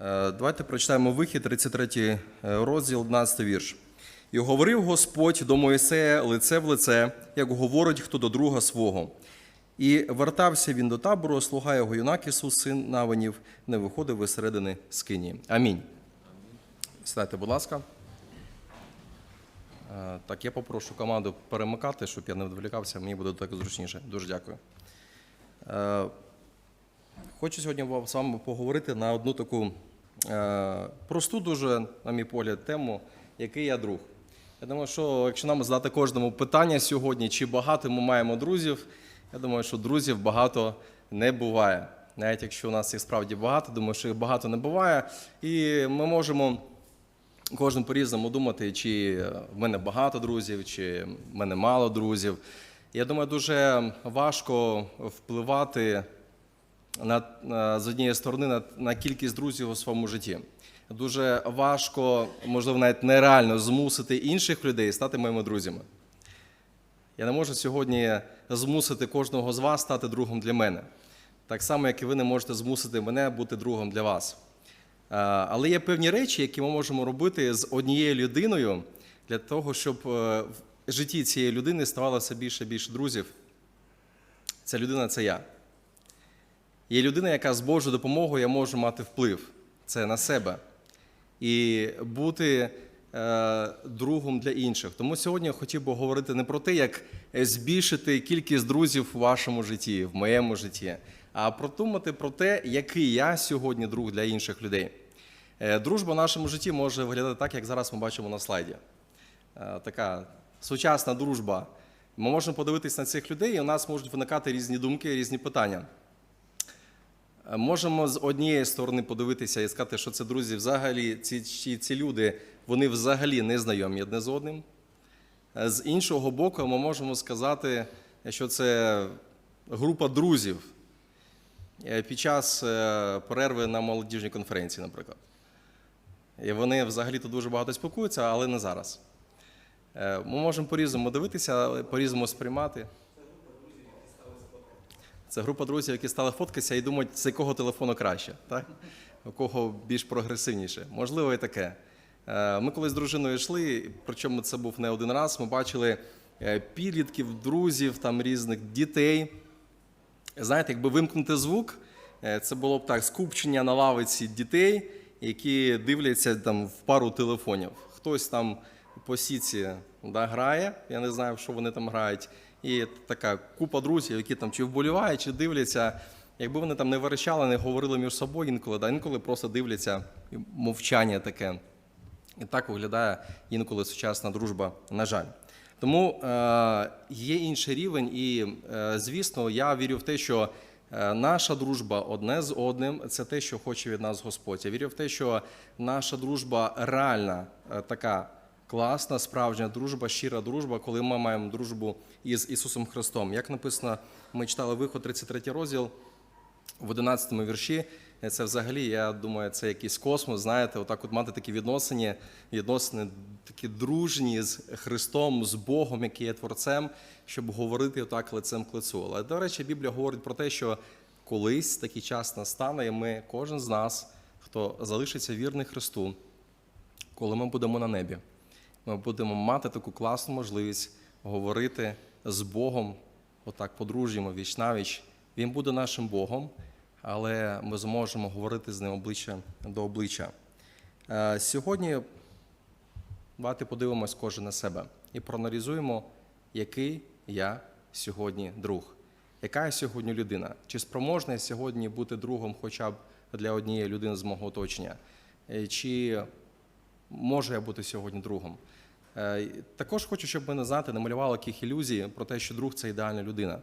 Е, Давайте прочитаємо вихід, 33 розділ, 11 вірш. І говорив Господь до Моїсея лице в лице, як говорить хто до друга свого. І вертався він до табору, слуга його юнак Ісус, син Навинів, не виходив із середини скині. Амінь. Сідайте, будь ласка. Е, Так, я попрошу команду перемикати, щоб я не відволікався, мені буде так зручніше. Дуже дякую. Хочу сьогодні з вами поговорити на одну таку е, просту, дуже, на мій погляд, тему, який я друг. Я думаю, що якщо нам задати кожному питання сьогодні, чи багато ми маємо друзів, я думаю, що друзів багато не буває. Навіть якщо у нас їх справді багато, думаю, що їх багато не буває. І ми можемо кожен по-різному думати, чи в мене багато друзів, чи в мене мало друзів. Я думаю, дуже важко впливати на, з однієї сторони на, на кількість друзів у своєму житті. Дуже важко, можливо, навіть нереально змусити інших людей стати моїми друзями. Я не можу сьогодні змусити кожного з вас стати другом для мене. Так само, як і ви не можете змусити мене бути другом для вас. Е, Але є певні речі, які ми можемо робити з однією людиною для того, щоб е, в житті цієї людини ставало все більше і більше друзів. Ця людина це я. Є людина, яка з Божою допомогою я можу мати вплив. Це на себе. І бути е, другом для інших. Тому сьогодні я хотів би говорити не про те, як збільшити кількість друзів у вашому житті, в моєму житті, а продумати про те, який я сьогодні друг для інших людей. Е, Дружба в нашому житті може виглядати так, як зараз ми бачимо на слайді. Е, Така сучасна дружба. Ми можемо подивитися на цих людей, і у нас можуть виникати різні думки, різні питання. Е, Можемо з однієї сторони подивитися і сказати, що це друзі, взагалі ці, ці, ці люди вони взагалі не знайомі одне з одним. Е, З іншого боку, ми можемо сказати, що це група друзів е, під час перерви на молодіжній конференції, наприклад. І вони взагалі-то дуже багато спілкуються, але не зараз. Ми можемо по-різному дивитися, але по-різному сприймати. Це група друзів, які стали фоткатися і думають, з якого телефону краще, так? у кого більш прогресивніше. Можливо, і таке. Е, Ми коли з дружиною йшли, причому це був не один раз, ми бачили е, підлітків, друзів, там різних дітей. Знаєте, якби вимкнути звук, е, це було б так: скупчення на лавиці дітей, які дивляться там в пару телефонів. Хтось там по сіці да, грає, я не знаю, що вони там грають. І така купа друзів, які там чи вболівають, чи дивляться. Якби вони там не верещали, не говорили між собою інколи, да, інколи просто дивляться мовчання таке. І так виглядає інколи сучасна дружба, на жаль. Тому е, є інший рівень, і, е, звісно, я вірю в те, що е, наша дружба одне з одним це те, що хоче від нас Господь. Я вірю в те, що наша дружба реальна, е, така класна, справжня дружба, щира дружба, коли ми маємо дружбу із Ісусом Христом. Як написано, ми читали виход 33 розділ в 11 вірші. Це взагалі, я думаю, це якийсь космос. Знаєте, отак от мати такі відносини, відносини такі дружні з Христом, з Богом, який є творцем, щоб говорити отак лицем к лицу. Але до речі, Біблія говорить про те, що колись такий час настане, і ми, кожен з нас, хто залишиться вірний Христу, коли ми будемо на небі, ми будемо мати таку класну можливість говорити з Богом, отак по-дружньому, віч навіч. Він буде нашим Богом, але ми зможемо говорити з ним обличчя до обличчя. Е, Сьогодні давайте подивимось кожен на себе і проаналізуємо, який я сьогодні друг, яка я сьогодні людина, чи спроможна я сьогодні бути другом хоча б для однієї людини з мого оточення, Е, чи можу я бути сьогодні другом. Е, Також хочу, щоб ми не знати, малювали яких ілюзій про те, що друг це ідеальна людина.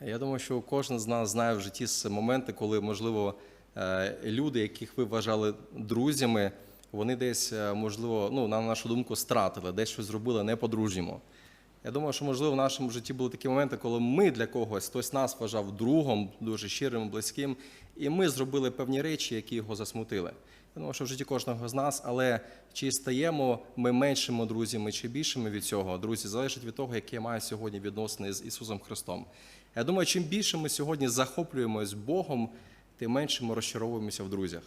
Я думаю, що кожен з нас знає в житті моменти, коли, можливо, е, люди, яких ви вважали друзями, вони десь, е, можливо, ну, на нашу думку, стратили, десь щось зробили не по-дружньому. Я думаю, що, можливо, в нашому житті були такі моменти, коли ми для когось, хтось нас вважав другом, дуже щирим, близьким, і ми зробили певні речі, які його засмутили. Я що в житті кожного з нас, але чи стаємо ми меншими друзями чи більшими від цього, друзі, залежить від того, які я маю сьогодні відносини з Ісусом Христом. Я думаю, чим більше ми сьогодні захоплюємось Богом, тим менше ми розчаровуємося в друзях.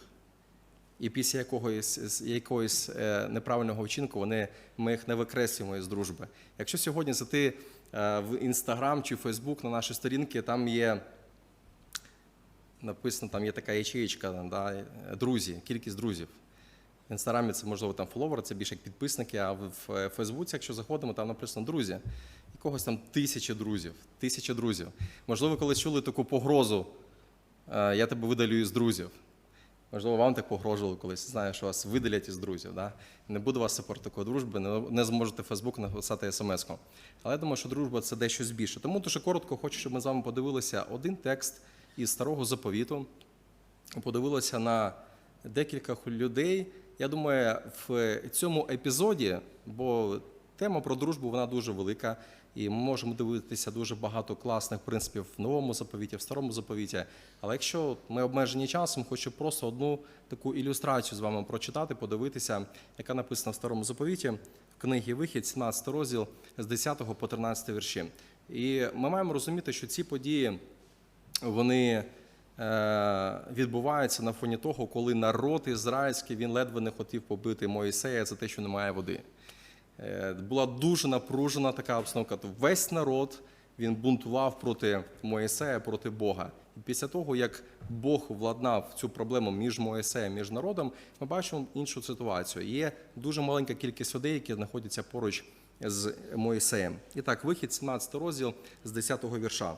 І після якогось, якогось е, неправильного вчинку вони, ми їх не викреслюємо з дружби. Якщо сьогодні зайти е, в Інстаграм чи Фейсбук на наші сторінки, там є написано, там є така ячеєчка, да, е, друзі, кількість друзів. В інстаграмі це можливо там фоловери, це більше як підписники, а в в Фейсбуці, якщо заходимо, там написано друзі. І когось там тисячі друзів, тисячі друзів. Можливо, коли чули таку погрозу, е, я тебе видалю із друзів. Можливо, вам так погрожували колись. Знаю, що вас видалять із друзів. Да? Не буде у вас тепер такої дружби, не, зможете Фейсбук написати смс-ку. Але я думаю, що дружба це дещо більше. Тому дуже коротко хочу, щоб ми з вами подивилися один текст із старого заповіту, подивилися на декілька людей. Я думаю, в цьому епізоді, бо тема про дружбу вона дуже велика, і ми можемо дивитися дуже багато класних принципів в новому заповіті, в старому заповіті. Але якщо ми обмежені часом, хочу просто одну таку ілюстрацію з вами прочитати, подивитися, яка написана в старому заповіті в книгі Вихід, 17 розділ з 10 по 13 вірші. І ми маємо розуміти, що ці події вони е, відбуваються на фоні того, коли народ ізраїльський він ледве не хотів побити Моїсея за те, що немає води. Е, Була дуже напружена така обстановка. Весь народ він бунтував проти Моїсея, проти Бога. І після того, як Бог владнав цю проблему між Моїсеєм, між народом, ми бачимо іншу ситуацію. Є дуже маленька кількість людей, які знаходяться поруч з Моїсеєм. І так, вихід, 17 розділ з 10 вірша.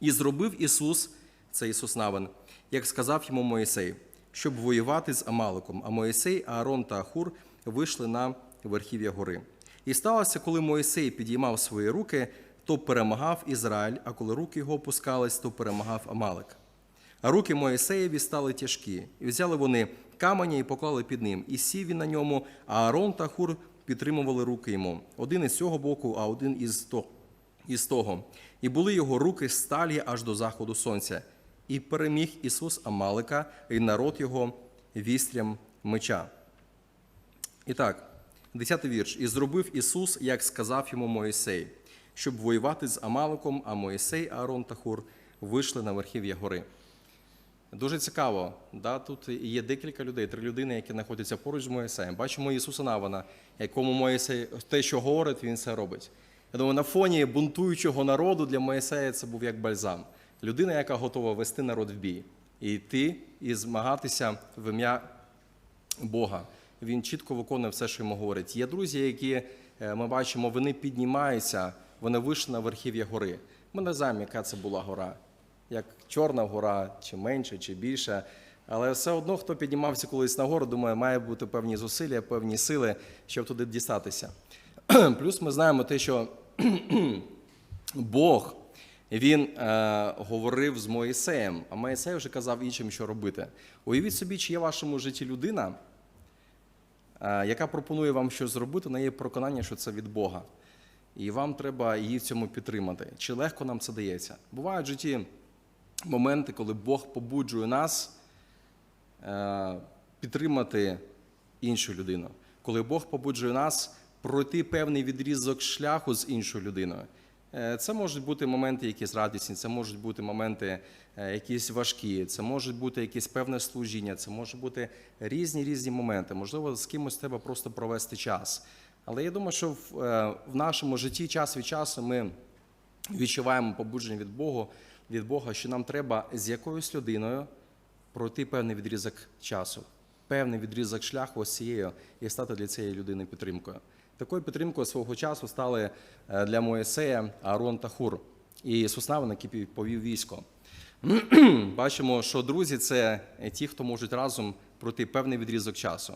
І зробив Ісус, це Ісус Навин, як сказав йому Моїсей, щоб воювати з Амаликом. А Моїсей, Аарон та Ахур вийшли на верхів'я гори. І сталося, коли Моїсей підіймав свої руки, то перемагав Ізраїль, а коли руки його опускались, то перемагав Амалик. А руки Моїсеєві стали тяжкі, і взяли вони каменя і поклали під ним, і сів він на ньому, а Аарон та Хур підтримували руки йому, один із цього боку, а один із того із того. І були його руки сталі аж до заходу сонця. І переміг Ісус Амалика, і народ його вістрям меча. І так, 10 вірш. І зробив Ісус, як сказав йому Моїсей, щоб воювати з Амаликом, а Моїсей, Аарон та Хур вийшли на верхів'я гори. Дуже цікаво, да? тут є декілька людей, три людини, які знаходяться поруч з Моїсеєм. Бачимо Ісуса Навана, якому Моїсей те, що говорить, він все робить. Я думаю, на фоні бунтуючого народу для Моїсея це був як бальзам. Людина, яка готова вести народ в бій, і йти і змагатися в ім'я Бога. Він чітко виконує все, що йому говорить. Є друзі, які е, ми бачимо, вони піднімаються, вони вийшли на верхів'я гори. Ми не знаємо, яка це була гора, як Чорна гора, чи менше, чи більше. Але все одно, хто піднімався колись на гору, думаю, має бути певні зусилля, певні сили, щоб туди дістатися. Плюс ми знаємо те, що Бог він е, говорив з Моїсеєм, а Моїсей вже казав іншим, що робити. Уявіть собі, чи є в вашому житті людина, е, яка пропонує вам щось зробити, на є переконання, що це від Бога. І вам треба її в цьому підтримати. Чи легко нам це дається? Бувають в житті моменти, коли Бог побуджує нас е, підтримати іншу людину, коли Бог побуджує нас пройти певний відрізок шляху з іншою людиною. Е, Це можуть бути моменти якісь радісні, це можуть бути моменти е, якісь важкі, це можуть бути якесь певне служіння, це можуть бути різні різні моменти. Можливо, з кимось треба просто провести час. Але я думаю, що в, е, в нашому житті час від часу ми відчуваємо побудження від Бога, від Бога, що нам треба з якоюсь людиною пройти певний відрізок часу, певний відрізок шляху з цією і стати для цієї людини підтримкою. Такою підтримкою свого часу стали е, для Моїсея Аарон та Хур і Ісус Навин, який повів військо. Бачимо, що друзі це ті, хто можуть разом пройти певний відрізок часу,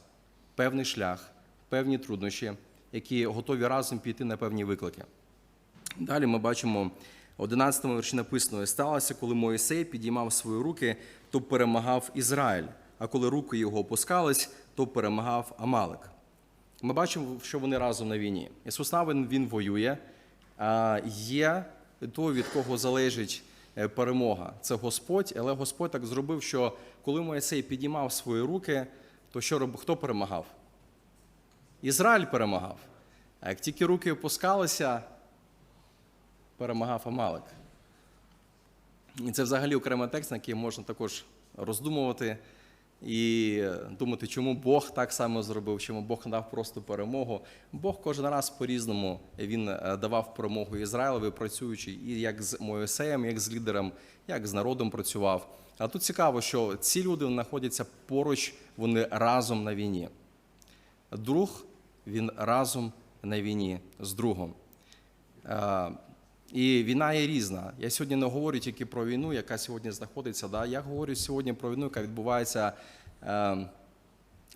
певний шлях, певні труднощі, які готові разом піти на певні виклики. Далі ми бачимо 11 вірші написано: «І сталося, коли Моїсей підіймав свої руки, то перемагав Ізраїль, а коли руки його опускались, то перемагав Амалик. Ми бачимо, що вони разом на війні. Ісус Навин він воює. Є той, від кого залежить е, перемога. Це Господь, але Господь так зробив, що коли Моїсей підіймав свої руки, то що роб... хто перемагав? Ізраїль перемагав. А як тільки руки опускалися, перемагав Амалик. І це взагалі окремий текст, на який можна також роздумувати і думати, чому Бог так само зробив, чому Бог не дав просто перемогу. Бог кожен раз по-різному він е, давав перемогу Ізраїлеві, працюючи і як з Моїсеєм, як з лідером, як з народом працював. А тут цікаво, що ці люди знаходяться поруч, вони разом на війні. Друг він разом на війні з другом. І війна є різна. Я сьогодні не говорю тільки про війну, яка сьогодні знаходиться. Да? Я говорю сьогодні про війну, яка відбувається е,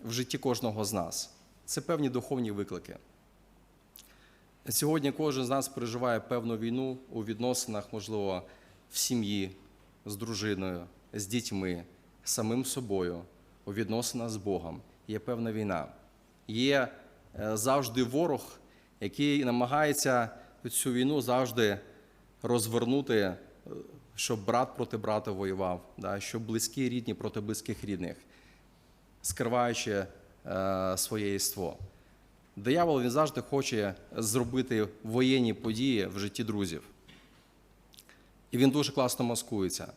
в житті кожного з нас. Це певні духовні виклики. Сьогодні кожен з нас переживає певну війну у відносинах, можливо, в сім'ї, з дружиною, з дітьми, самим собою, у відносинах з Богом. Є певна війна. Є е, завжди ворог, який намагається цю війну завжди розвернути, е, щоб брат проти брата воював, да, щоб близькі рідні проти близьких рідних, скриваючи е, своє єство. Диявол він завжди хоче зробити воєнні події в житті друзів. І він дуже класно маскується.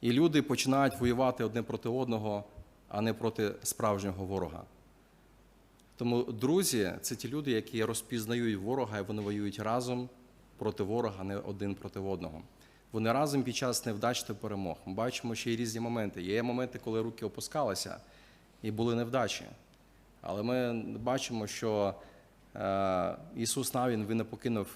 І люди починають воювати одне проти одного, а не проти справжнього ворога. Тому друзі це ті люди, які розпізнають ворога, і вони воюють разом проти ворога, не один проти одного. Вони разом під час невдач та перемог. Ми бачимо ще й різні моменти. Є моменти, коли руки опускалися і були невдачі. Але ми бачимо, що е, Ісус Навін він не покинув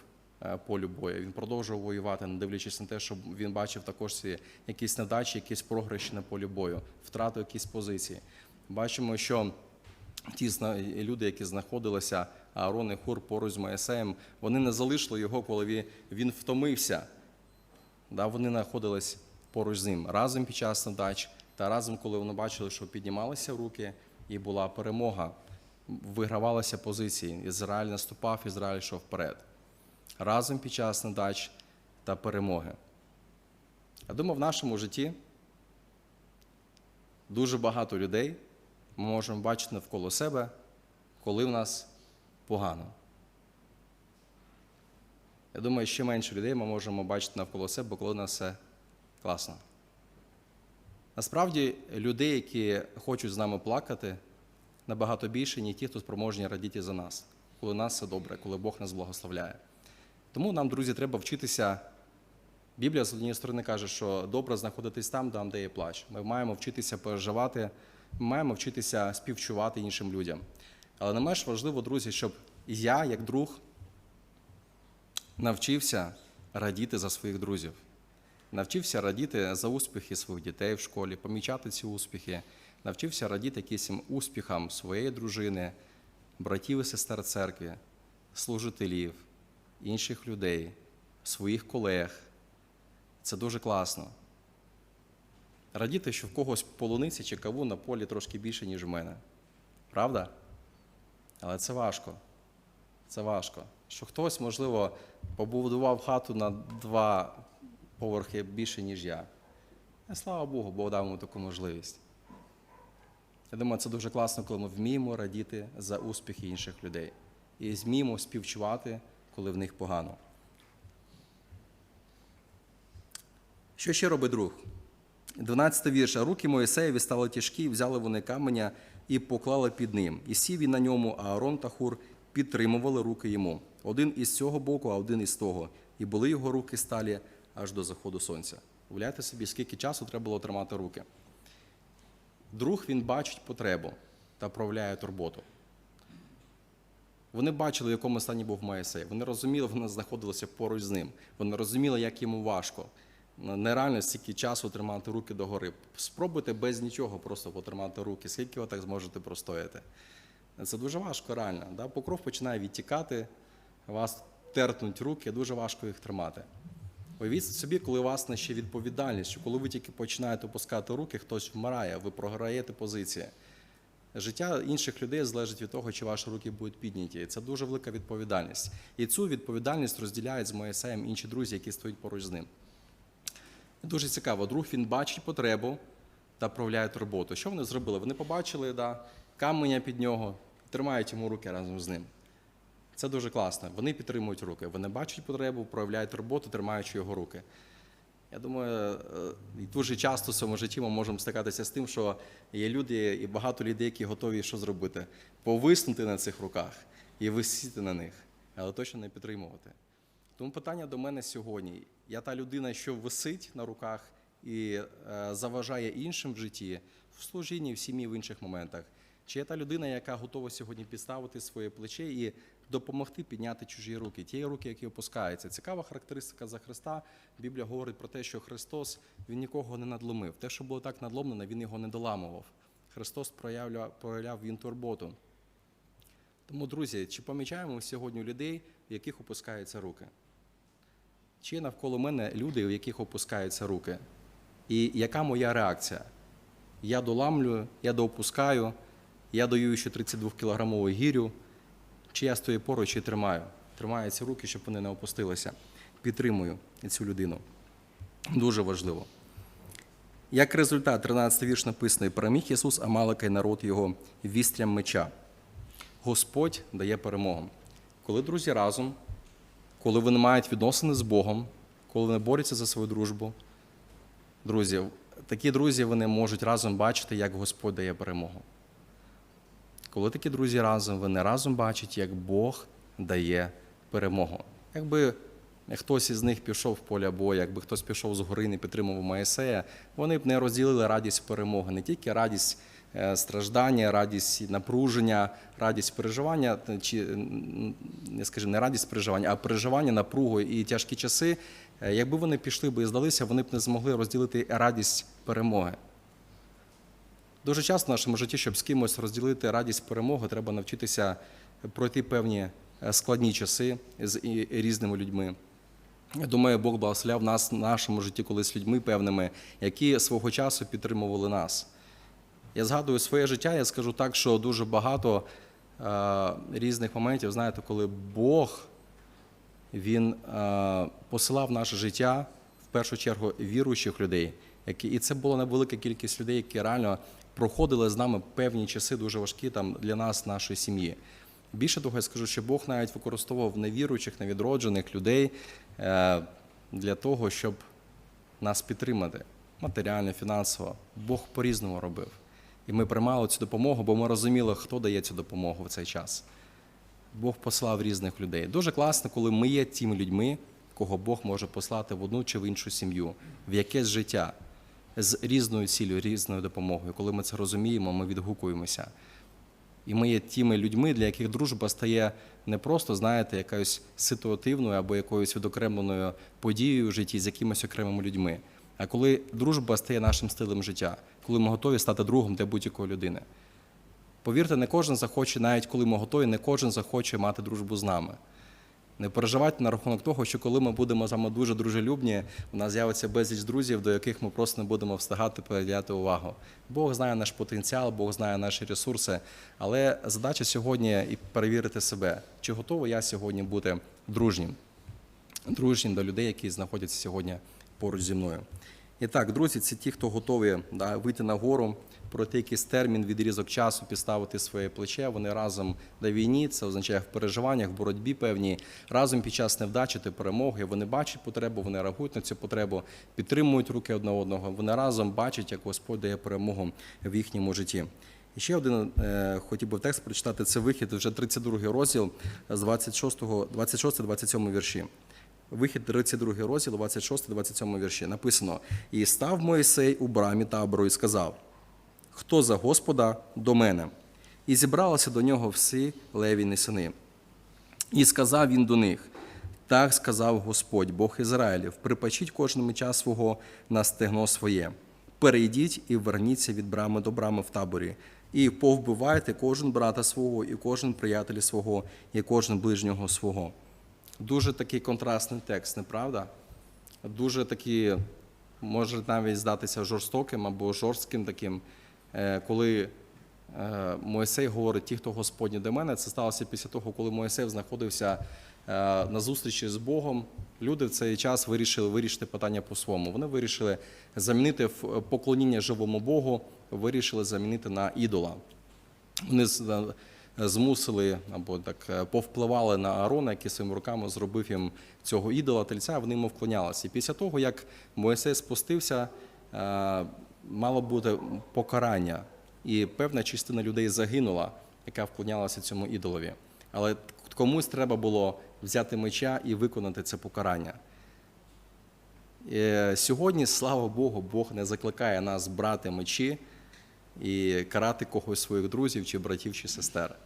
е, полю бою. Він продовжував воювати, не дивлячись на те, що він бачив також якісь невдачі, якісь програші на полі бою, втратив якісь позиції. Бачимо, що ті люди, які знаходилися, Аарон і Хур поруч з Моїсеєм, вони не залишили його, коли він- втомився. Да, вони знаходились поруч з ним разом під час надач та разом, коли вони бачили, що піднімалися руки і була перемога, вигравалися позиції. Ізраїль наступав, Ізраїль йшов вперед. Разом під час надач та перемоги. Я думаю, в нашому житті дуже багато людей ми можемо бачити навколо себе, коли в нас погано. Я думаю, ще менше людей ми можемо бачити навколо себе, коли у нас все класно. Насправді, людей, які хочуть з нами плакати, набагато більше, ніж ті, хто спроможні радіти за нас, коли у нас все добре, коли Бог нас благословляє. Тому нам, друзі, треба вчитися. Біблія, з однієї сторони, каже, що добре знаходитись там, там, де є плач. Ми маємо вчитися переживати, маємо вчитися співчувати іншим людям. Але не менш важливо, друзі, щоб я, як друг, навчився радіти за своїх друзів, навчився радіти за успіхи своїх дітей в школі, помічати ці успіхи, навчився радіти якимось успіхам своєї дружини, братів і сестер церкви, служителів, інших людей, своїх колег. Це дуже класно. Радіти, що в когось полуниці чи каву на полі трошки більше, ніж в мене. Правда? Але це важко. Це важко. Що хтось, можливо, побудував хату на два поверхи більше, ніж я. І слава Богу, Бог дав йому таку можливість. Я думаю, це дуже класно, коли ми вміємо радіти за успіхи інших людей. І вміємо співчувати, коли в них погано. Що ще робить друг? 12 вірш. «А Руки Моїсеєві стали тяжкі, взяли вони каменя і поклали під ним. І сів він на ньому, а Аарон та Хур підтримували руки йому. Один із цього боку, а один із того. І були його руки сталі аж до заходу сонця. Уявляєте собі, скільки часу треба було тримати руки. Друг він бачить потребу та проявляє турботу. Вони бачили, в якому стані був Моїсей. Вони розуміли, вони знаходилися поруч з ним. Вони розуміли, як йому важко. Нереально стільки часу тримати руки догори. Спробуйте без нічого просто потримати руки. Скільки ви так зможете простояти? Це дуже важко, реально. Да? Покров починає відтікати, вас терпнуть руки, дуже важко їх тримати. Уявіть собі, коли у вас на ще відповідальність, що коли ви тільки починаєте опускати руки, хтось вмирає, ви програєте позиції. Життя інших людей залежить від того, чи ваші руки будуть підняті. Це дуже велика відповідальність. І цю відповідальність розділяють з Моїсеєм інші друзі, які стоять поруч з ним. Дуже цікаво, друг він бачить потребу та проявляє турботу. Що вони зробили? Вони побачили да, каменя під нього, тримають йому руки разом з ним. Це дуже класно. Вони підтримують руки. Вони бачать потребу, проявляють турботу, тримаючи його руки. Я думаю, е, дуже часто в своєму житті ми можемо стикатися з тим, що є люди і багато людей, які готові що зробити? Повиснути на цих руках і висіти на них, але точно не підтримувати. Тому питання до мене сьогодні. Я та людина, що висить на руках і е, заважає іншим в житті, в служінні, в сім'ї, в інших моментах. Чи я та людина, яка готова сьогодні підставити своє плече і допомогти підняти чужі руки, ті руки, які опускаються. Цікава характеристика за Христа. Біблія говорить про те, що Христос він нікого не надломив. Те, що було так надломлено, він його не доламував. Христос проявляв, проявляв він турботу. Тому, друзі, чи помічаємо сьогодні людей, в яких опускаються руки? Чи навколо мене люди, у яких опускаються руки? І яка моя реакція? Я доламлюю, я доопускаю, я даю ще 32-кілограмову гірю, чи я стою поруч і тримаю. Тримаю ці руки, щоб вони не опустилися. Підтримую цю людину. Дуже важливо. Як результат, 13 вірш написано, «І переміг Ісус Амалика і народ його вістрям меча. Господь дає перемогу. Коли друзі разом, коли вони мають відносини з Богом, коли вони борються за свою дружбу, друзі, такі друзі вони можуть разом бачити, як Господь дає перемогу. Коли такі друзі разом, вони разом бачать, як Бог дає перемогу. Якби хтось із них пішов в поле бою, якби хтось пішов з гори і не підтримував Моїсея, вони б не розділили радість перемоги, не тільки радість страждання, радість напруження, радість переживання, чи м, не скажімо, не радість переживання, а переживання, напругу і тяжкі часи. Е, Якби вони пішли би і здалися, вони б не змогли розділити радість перемоги. Дуже часто в нашому житті, щоб з кимось розділити радість перемоги, треба навчитися пройти певні е, складні часи з різними людьми. Я думаю, Бог благословляв нас в нашому житті колись людьми певними, які свого часу підтримували нас. Я згадую своє життя, я скажу так, що дуже багато е, різних моментів, знаєте, коли Бог він е, посилав наше життя в першу чергу віруючих людей, які і це була невелика кількість людей, які реально проходили з нами певні часи дуже важкі там для нас, нашої сім'ї. Більше того, я скажу, що Бог навіть використовував невіруючих, невідроджених людей е, для того, щоб нас підтримати матеріально, фінансово. Бог по-різному робив. І ми приймали цю допомогу, бо ми розуміли, хто дає цю допомогу в цей час. Бог послав різних людей. Дуже класно, коли ми є тими людьми, кого Бог може послати в одну чи в іншу сім'ю, в якесь життя з різною цілею, різною допомогою. Коли ми це розуміємо, ми відгукуємося. І ми є тими людьми, для яких дружба стає не просто, знаєте, якоюсь ситуативною або якоюсь відокремленою подією в житті з якимись окремими людьми. А коли дружба стає нашим стилем життя, коли ми готові стати другом для будь-якої людини. Повірте, не кожен захоче, навіть коли ми готові, не кожен захоче мати дружбу з нами. Не переживайте на рахунок того, що коли ми будемо з вами дуже дружелюбні, у нас з'явиться безліч друзів, до яких ми просто не будемо встигати приділяти увагу. Бог знає наш потенціал, Бог знає наші ресурси. Але задача сьогодні і перевірити себе, чи готовий я сьогодні бути дружнім, дружнім до людей, які знаходяться сьогодні поруч зі мною. І так, друзі, це ті, хто готові да, вийти на гору, пройти якийсь термін, відрізок часу, підставити своє плече. Вони разом на війні, це означає в переживаннях, в боротьбі певній, разом під час невдачі та перемоги. Вони бачать потребу, вони реагують на цю потребу, підтримують руки одне одного. Вони разом бачать, як Господь дає перемогу в їхньому житті. І ще один е, хотів би текст прочитати. Це вихід, вже 32 розділ з 26, 26-27 вірші. Вихід 32 розділ, 26-27 вірші. Написано: І став Моїсей у брамі табору і сказав: Хто за Господа до мене? І зібралися до нього всі левіни сини. І сказав він до них: Так сказав Господь, Бог Ізраїлів, припачіть кожному час свого на стегно своє. Перейдіть і верніться від брами до брами в таборі, і повбивайте кожен брата свого, і кожен приятеля свого, і кожен ближнього свого. Дуже такий контрастний текст, неправда? Дуже такий, може навіть здатися жорстоким або жорстким таким, е, коли е, Моїсей говорить, ті, хто Господні до мене, це сталося після того, коли Моїсей знаходився е, на зустрічі з Богом. Люди в цей час вирішили вирішити питання по-своєму. Вони вирішили замінити поклоніння живому Богу, вирішили замінити на ідола. Вони змусили або так е, повпливали на Аарона, який своїми руками зробив їм цього ідола тельця, вони йому вклонялися. І після того, як Моїсей спустився, е, мало бути покарання, і певна частина людей загинула, яка вклонялася цьому ідолові. Але комусь треба було взяти меча і виконати це покарання. Е, Сьогодні, слава Богу, Бог не закликає нас брати мечі і карати когось своїх друзів, чи братів, чи сестер.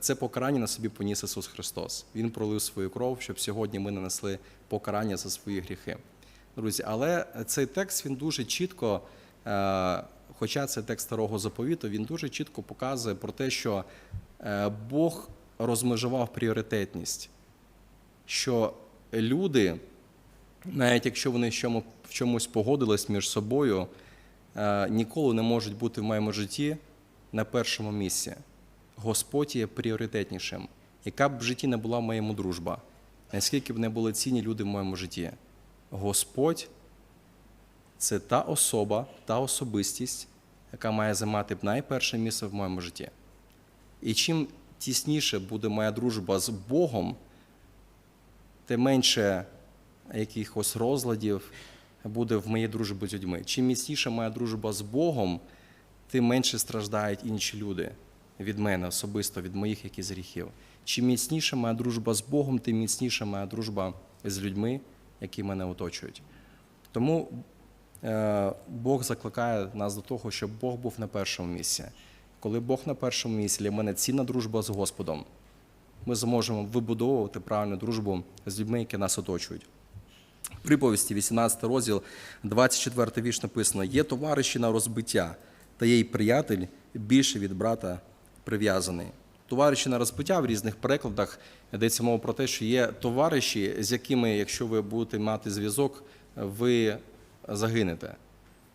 Це покарання на собі поніс Ісус Христос. Він пролив свою кров, щоб сьогодні ми нанесли покарання за свої гріхи. Друзі, але цей текст він дуже чітко, е, хоча це текст старого заповіту, він дуже чітко показує про те, що е, Бог розмежував пріоритетність, що люди навіть якщо вони в чомусь погодились між собою, ніколи не можуть бути в моєму житті на першому місці. Господь є пріоритетнішим. Яка б в житті не була моєму дружба, наскільки б не були цінні люди в моєму житті, Господь це та особа, та особистість, яка має займати найперше місце в моєму житті. І чим тісніше буде моя дружба з Богом, тим менше якихось розладів буде в моїй дружбі з людьми. Чим міцніша моя дружба з Богом, тим менше страждають інші люди від мене особисто, від моїх якихось гріхів. Чим міцніша моя дружба з Богом, тим міцніша моя дружба з людьми, які мене оточують. Тому е, Бог закликає нас до того, щоб Бог був на першому місці. Коли Бог на першому місці, для мене цінна дружба з Господом, ми зможемо вибудовувати правильну дружбу з людьми, які нас оточують. Приповісті, 18 розділ, 24 вірш написано: є товариші на розбиття, та є й приятель більше від брата прив'язаний. Товариші на розбиття в різних перекладах йдеться мова про те, що є товариші, з якими, якщо ви будете мати зв'язок, ви загинете.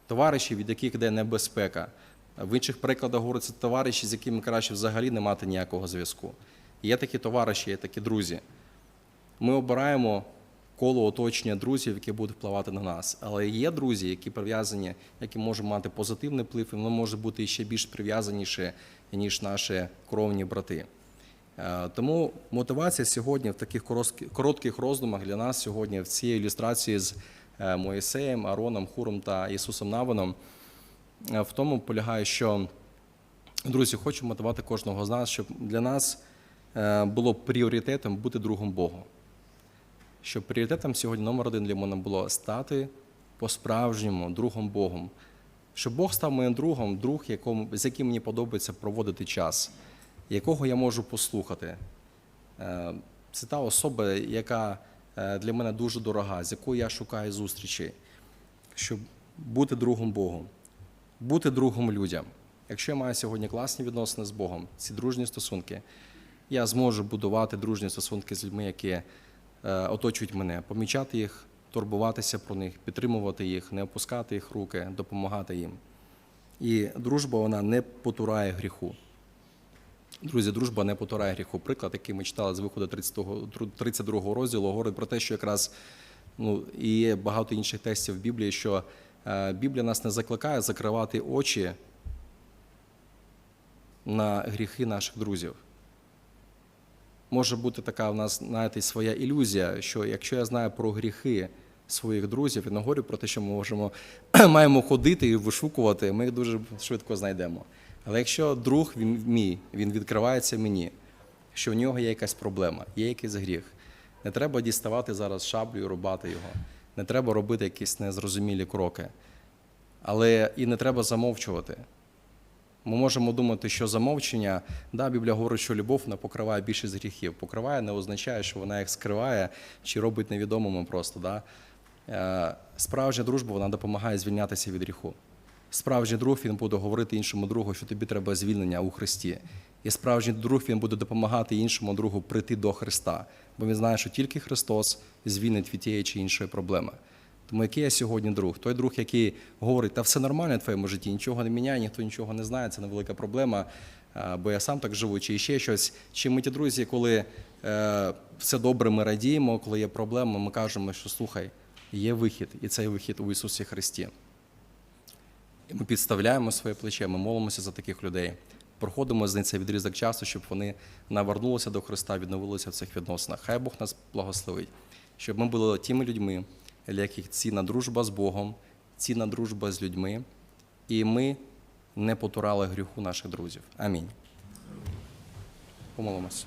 Товариші, від яких йде небезпека. В інших перекладах говориться товариші, з якими краще взагалі не мати ніякого зв'язку. Є такі товариші, є такі друзі. Ми обираємо коло оточення друзів, які будуть впливати на нас. Але є друзі, які прив'язані, які можуть мати позитивний вплив, і вони можуть бути ще більш прив'язаніші, ніж наші кровні брати. Е, Тому мотивація сьогодні в таких коротких роздумах для нас сьогодні в цій ілюстрації з е, Моїсеєм, Ароном, Хуром та Ісусом Навином е, в тому полягає, що друзі, хочу мотивувати кожного з нас, щоб для нас було пріоритетом бути другом Богу що пріоритетом сьогодні номер один для мене було стати по-справжньому другом Богом. Щоб Бог став моїм другом, друг, якому, з яким мені подобається проводити час, якого я можу послухати. Е, Це та особа, яка е, для мене дуже дорога, з якою я шукаю зустрічі, щоб бути другом Богу, бути другом людям. Якщо я маю сьогодні класні відносини з Богом, ці дружні стосунки, я зможу будувати дружні стосунки з людьми, які оточують мене, помічати їх, турбуватися про них, підтримувати їх, не опускати їх руки, допомагати їм. І дружба вона не потурає гріху. Друзі, дружба не потурає гріху. Приклад, який ми читали з виходу 30 32 розділу, говорить про те, що якраз ну, і є багато інших текстів в Біблії, що е, Біблія нас не закликає закривати очі на гріхи наших друзів. Може бути така в нас, знаєте, своя ілюзія, що якщо я знаю про гріхи своїх друзів, і не говорю про те, що ми можемо маємо ходити і вишукувати, ми їх дуже швидко знайдемо. Але якщо друг він мій, він відкривається мені, що в нього є якась проблема, є якийсь гріх, не треба діставати зараз шаблю і рубати його, не треба робити якісь незрозумілі кроки. Але і не треба замовчувати. Ми можемо думати, що замовчення, да, Біблія говорить, що любов вона покриває більшість гріхів. Покриває не означає, що вона їх скриває чи робить невідомими просто. Да? Е, Справжня дружба вона допомагає звільнятися від гріху. Справжній друг він буде говорити іншому другу, що тобі треба звільнення у Христі. І справжній друг він буде допомагати іншому другу прийти до Христа, бо він знає, що тільки Христос звільнить від тієї чи іншої проблеми. Тому який я сьогодні друг? Той друг, який говорить, та все нормально в твоєму житті, нічого не міняє, ніхто нічого не знає, це невелика проблема, бо я сам так живу, чи ще щось. Чи ми ті друзі, коли е, все добре, ми радіємо, коли є проблема, ми кажемо, що слухай, є вихід, і цей вихід у Ісусі Христі. І ми підставляємо своє плече, ми молимося за таких людей. проходимо з них цей відрізок часу, щоб вони навернулися до Христа, відновилися в цих відносинах. Хай Бог нас благословить, щоб ми були тими людьми, для яких цінна дружба з Богом, цінна дружба з людьми, і ми не потурали гріху наших друзів. Амінь. Помолимося.